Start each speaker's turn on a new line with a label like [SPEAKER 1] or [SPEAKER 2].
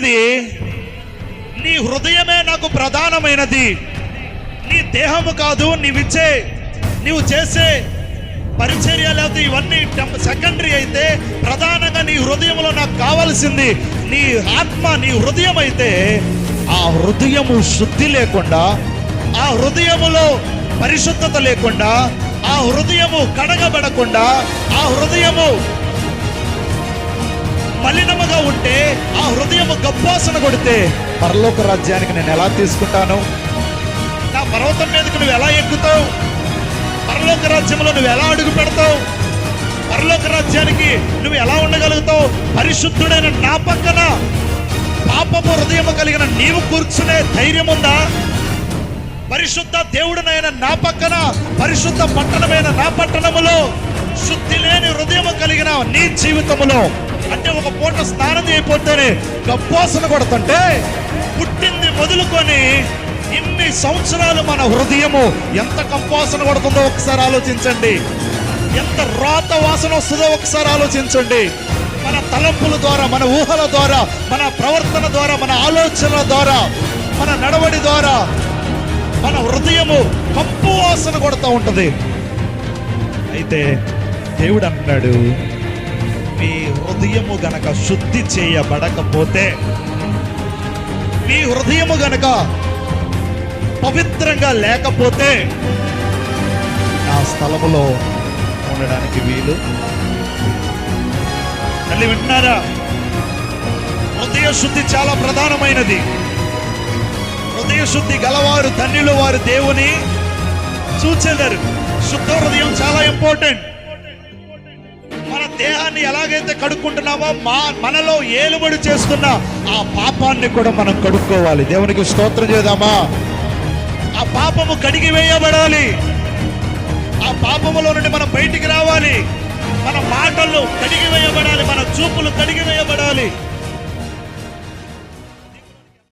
[SPEAKER 1] మొదటిది నీ హృదయమే నాకు ప్రధానమైనది. నీ దేహము కాదు నీవిచ్చే నీవు చేసే పరిచర్య లేకపోతే ఇవన్నీ సెకండరీ అయితే ప్రధానంగా నీ హృదయంలో నాకు కావాల్సింది. నీ ఆత్మ నీ హృదయం అయితే ఆ హృదయము శుద్ధి లేకుండా ఆ హృదయములో పరిశుద్ధత లేకుండా ఆ హృదయము కడగబడకుండా ఆ హృదయము మలినముగా ఉంటే ఆ హృదయం గబ్బాసన కొడితే పరలోక రాజ్యానికి నేను ఎలా తీసుకుంటాను? నా పర్వతం మీదకి నువ్వు ఎలా ఎక్కుతావు? పరలోక రాజ్యంలో నువ్వు ఎలా అడుగు పెడతావు? పరలోక రాజ్యానికి నువ్వు ఎలా ఉండగలుగుతావు? పరిశుద్ధుడైన నా పక్కన పాపము హృదయము కలిగిన నీవు కూర్చునే ధైర్యం ఉందా? పరిశుద్ధ దేవుడునైన నా పక్కన పరిశుద్ధ పట్టణమైన నా పట్టణములో శుద్ధి లేని హృదయము కలిగిన నీ జీవితములో అంటే ఒక పూట స్నానం చేయకపోతేనే గబ్బోసన కొడుతుంటే పుట్టింది మొదలుకొని ఇన్ని సంవత్సరాలు మన హృదయము ఎంత కంపోసన కొడుతుందో ఒకసారి ఆలోచించండి. ఎంత రాత వాసన వస్తుందో ఒకసారి ఆలోచించండి. మన తలంపుల ద్వారా మన ఊహల ద్వారా మన ప్రవర్తన ద్వారా మన ఆలోచనల ద్వారా మన నడవడి ద్వారా మన హృదయము కంపు వాసన కొడుతూ ఉంటుంది. అయితే దేవుడు అంటున్నాడు హృదయము గనక శుద్ధి చేయబడకపోతే మీ హృదయము గనక పవిత్రంగా లేకపోతే నా స్థలములో ఉండడానికి వీలు. తల్లి వింటున్నారా? హృదయ శుద్ధి చాలా ప్రధానమైనది. హృదయ శుద్ధి గలవారు ధన్యులు వారు దేవుని చూచెదరు శుద్ధ హృదయం చాలా ఇంపార్టెంట్. దేహాన్ని ఎలాగైతే కడుక్కుంటున్నామో మా మనలో ఏలుబడి చేస్తున్న ఆ పాపాన్ని కూడా మనం కడుక్కోవాలి. దేవునికి స్తోత్రం చేద్దామా? ఆ పాపము కడిగి వేయబడాలి. ఆ పాపములో నుండి మనం బయటికి రావాలి. మన మాటలు కడిగి వేయబడాలి. మన చూపులు కడిగి వేయబడాలి.